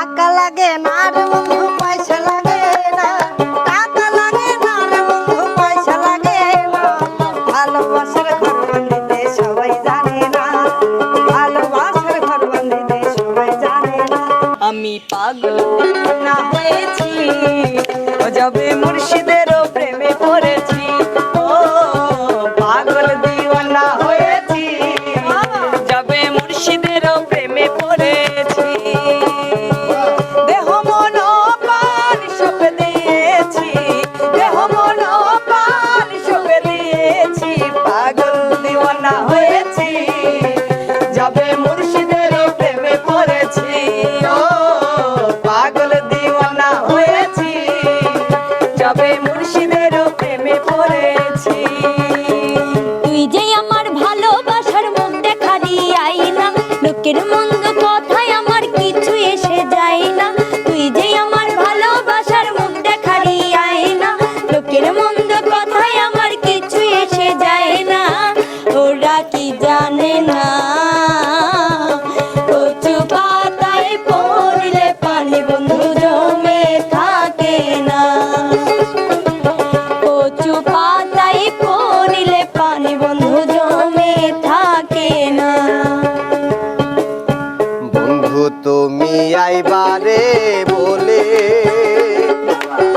টাকা লাগে বন্ধু, পয়সা লাগে না। টাকা লাগে বন্ধু, পয়সা লাগে না। ভালোবাসার ঘর সবাই জানে না। ভালোবাসার ঘর সবাই জানে না। আমি পাগল না হয়েছি, ও যাবে মুর্শিদেরও প্রেমে পড়েছি। Mon.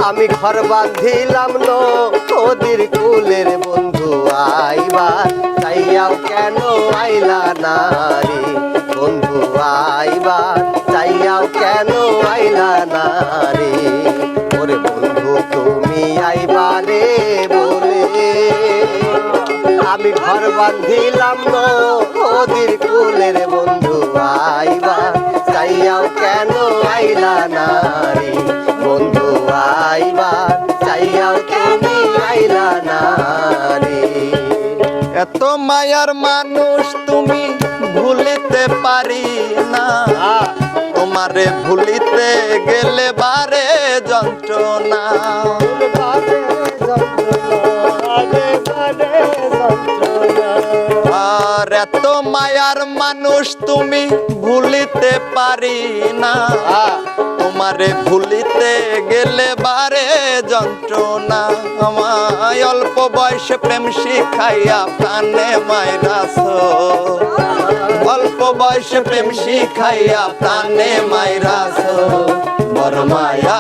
আমি ঘর বাঁধিলাম নদীর কুলের বন্ধু আইবা চাইয়াও কেন আইলা না রে বন্ধু আইবা চাইয়াও কেন আইলা না রে ওরে বন্ধু, তুমি আইবারে বলে। আমি ঘর বাঁধিলাম নদীর মায়ার মানুষ তুমি ভুলিতে পারি না। তোমারে ভুলিতে গেলে বারে যন্ত্রণা। আর এত মায়ার মানুষ তুমি ভুলিতে পারি না। তোমারে ভুলিতে গেলে বারে যন্ত্রণা। আমায় অল্প বয়সে প্রেম শিখাইয়া প্রাণে মাইরাস অল্প বয়সে প্রেম শিখাইয়া প্রাণে মাইরাস বড় মায়া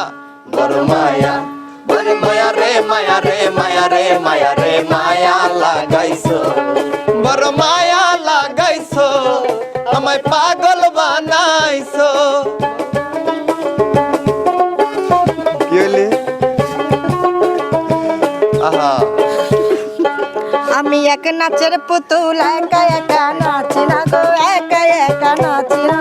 বড় মায়া বড় মায়া রে মায়া রে মায়া রে মায়া রে বড় মায়া লাগাইছো, আমায় পাগল বানাইছো। আমি এক নাচের পুতুল, একা একা নাচি না গো, একা একা নাচি না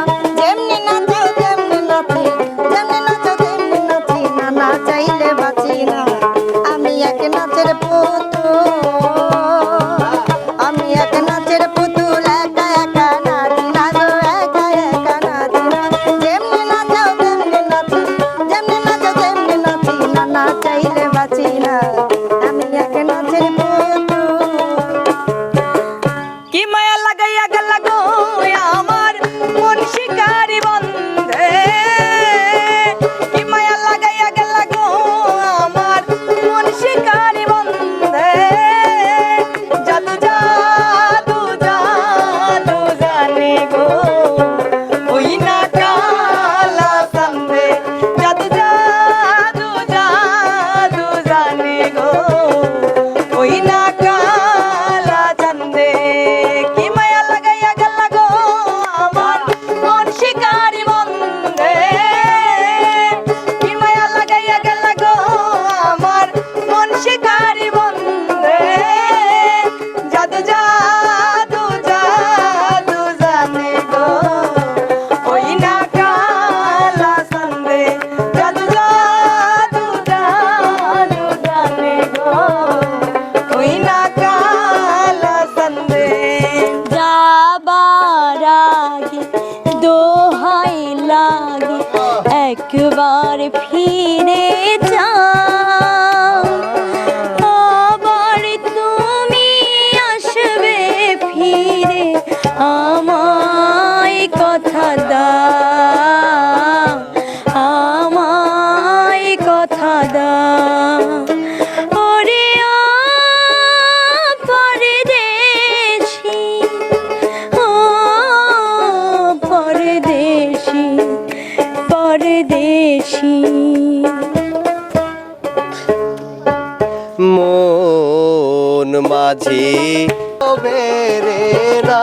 মন মাঝি। বেরে না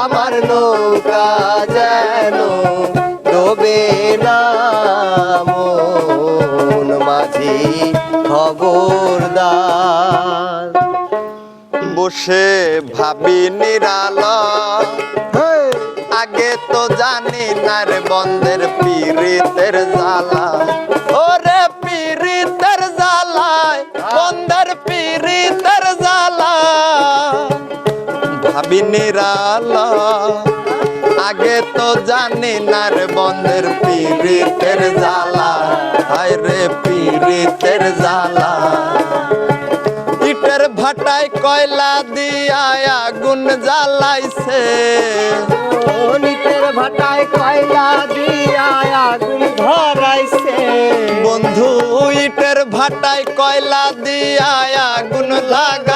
আমার নৌকা যেন ডোবে না। মন মাঝি খবরদার বসে ভাবি নিরালা। আগে তো জানি না রে বন্ধের পীড়িতের জ্বালা। নিরালা আগে তো জানি না রে বন্ধের পীড়িতের জ্বালা। হায় রে পীড়িতের জ্বালা। ইটের ভাটায় কয়লা দিয়া আগুন জ্বালাইছে। ভাটায় কয়লা দিয়া আগুন ধরাইছে? বন্ধু ইটের ভাটায় কয়লা দিয়া আগুন লাগাইছে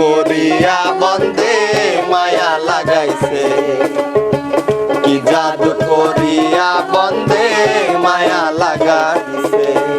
করিয়া বন্দে মায়া লাগাইছে। কি জাদু করিয়া বন্দে মায়া লাগাইছে।